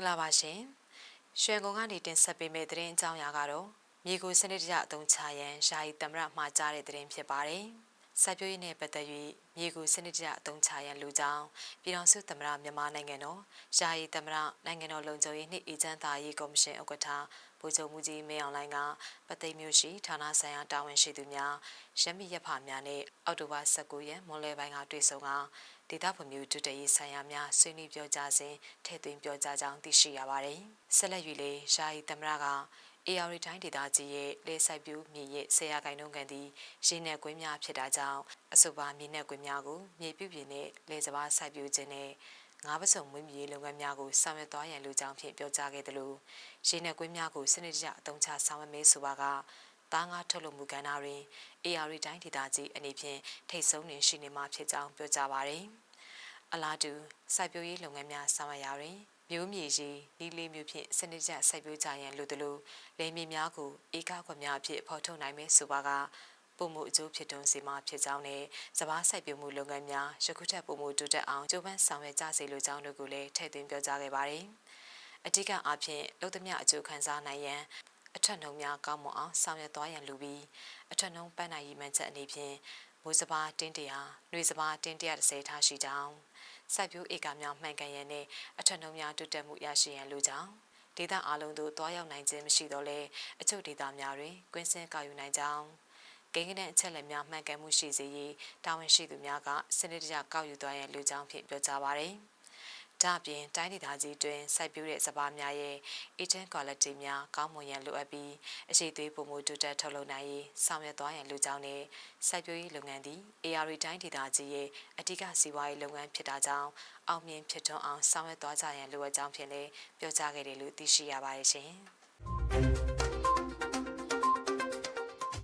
္ဂလာပါရှင်။ရွှေကုံကနေတင်ဆက်ပေးမယ့်သတင်းအကြောင်းအရာကတော့မြေကိုစနစ်တကျအသုံးချရန်ယာယီတမရမှာကြားတဲ့သတင်းဖြစ်ပါတယ်။စိုက်ပျိုးရေးနဲ့ပတ်သက်၍မြေကိုစနစ်တကျအသုံးချရန်လူကြောင်းပြည်တော်စုတမရမြန်မာနိုင်ငံတော်ယာယီတမရနိုင်ငံတော်လုံခြုံရေးနှင့်အေဂျင့်သားရေးကော်မရှင်ဥက္ကဋ္ဌဗိုလ်ချုပ်မှုကြီးမင်းအောင်လှိုင်ကပသိမ်မြို့ရှိဌာနဆိုင်ရာတာဝန်ရှိသူများရမီရဖများနဲ့အောက်တိုဘာ19ရက်မွန်လယ်ပိုင်းကတွေ့ဆုံက ဒေသဖွံ့ဖြိုးတိုးတက်ရေးဆိုင်ရာများဆွေးနွေးပြောကြားစဉ်ထည့်သွင်းပြောကြားကြောင်းသိရှိရပါတယ်။ဆက်လက်၍လေယာယီသမရက AR တိုင်းဒေသကြီးရဲ့လေစိုက်ပျိုးမြေရဲ့ဆရာကိုင်နှုန်းကန်သည့်ရင်းနယ်ကွင်းများဖြစ်တာကြောင့်အဆိုပါမြေနယ်ကွင်းများကိုမြေပြုပြင်နဲ့လေစပါးစိုက်ပျိုးခြင်းနဲ့ငါးပစုံမွေးမြူရေးလုပ်ငန်းများကိုဆောင်ရွက်သွားရန်လိုကြောင်းဖြင့်ပြောကြားခဲ့သလိုရင်းနယ်ကွင်းများကိုစနစ်တကျအသုံးချဆောင်ရွက်မယ်ဆိုပါက သားငါထုတ်လုပ်မှုကဏ္ဍတွင် AR တိုင်းဒေသကြီးအနေဖြင့်ထိတ်ဆုံးနေရှိနေမှာဖြစ်ကြောင်းပြောကြားပါရယ်အလားတူစိုက်ပျိုးရေးလုပ်ငန်းများဆောင်ရွက်ရာတွင်မျိုးမြေကြီးနီးလေးမျိုးဖြင့်စနစ်ကျစိုက်ပျိုးကြရန်လိုသလိုလယ်မြေများကိုဧကခွက်များအဖြစ်ဖော်ထုတ်နိုင်မယ်ဆိုပါကပုံမှုအကျိုးဖြစ်တွန်းစီမှာဖြစ်ကြောင်းနဲ့စပားစိုက်ပျိုးမှုလုပ်ငန်းများယခုထက်ပုံမှုတိုးတက်အောင်ကြိုးပမ်းဆောင်ရွက်ကြစေလိုကြောင်းတို့ကိုလည်းထည့်သွင်းပြောကြားခဲ့ပါတယ်။အဓိကအားဖြင့်လုံသမျှအကျိုးခံစားနိုင်ရန် အထက်နှုံများကောင်းမွန်အောင်ဆောင်ရွက်သွားရန်လိုပြီးအထက်နှုံပန်းနိုင်ရည်မှန်းချက်အနေဖြင့်မိုးစပါးတင်းတရာ၊နှွေစပါးတင်းတရာ30ထားရှိကြောင်းစိုက်ပျိုးဧကများမှန်ကန်ရန်နဲ့အထက်နှုံများတိုးတက်မှုရရှိရန်လိုကြောင်းဒေသအလုံးသို့တွားရောက်နိုင်ခြင်းမရှိတော့လဲအချို့ဒေသများတွင်ကွင်းစင်းကောက်ယူနိုင်ကြောင်းကိန်းဂဏန်းအချက်လက်များမှန်ကန်မှုရှိစေရေးတာဝန်ရှိသူများကစနစ်တကျကောက်ယူသွားရန်လိုကြောင်းဖြင့်ပြောကြားပါရယ် ဒါအပြင်တိုင်းဒေသကြီးတွင်စိုက်ပျိုးတဲ့စပါးများရဲ့ agent quality များကောင်းမွန်ရန်လိုအပ်ပြီးအရှိသေးပုံမှုတိုးတက်ထုတ်လုပ်နိုင်ရေးဆောင်ရွက်သွားရန်လိုကြောင်းနဲ့စိုက်ပျိုးရေးလုပ်ငန်းသည် AR တိုင်းဒေသကြီးရဲ့အဓိကစီးပွားရေးလုပ်ငန်းဖြစ်တာကြောင့်အောင်မြင်ဖြစ်ထွန်းအောင်ဆောင်ရွက်သွားကြရန်လိုအပ်ကြောင်းဖြင့်လည်းပြောကြားခဲ့တယ်လို့သိရှိရပါတယ်ရှင်။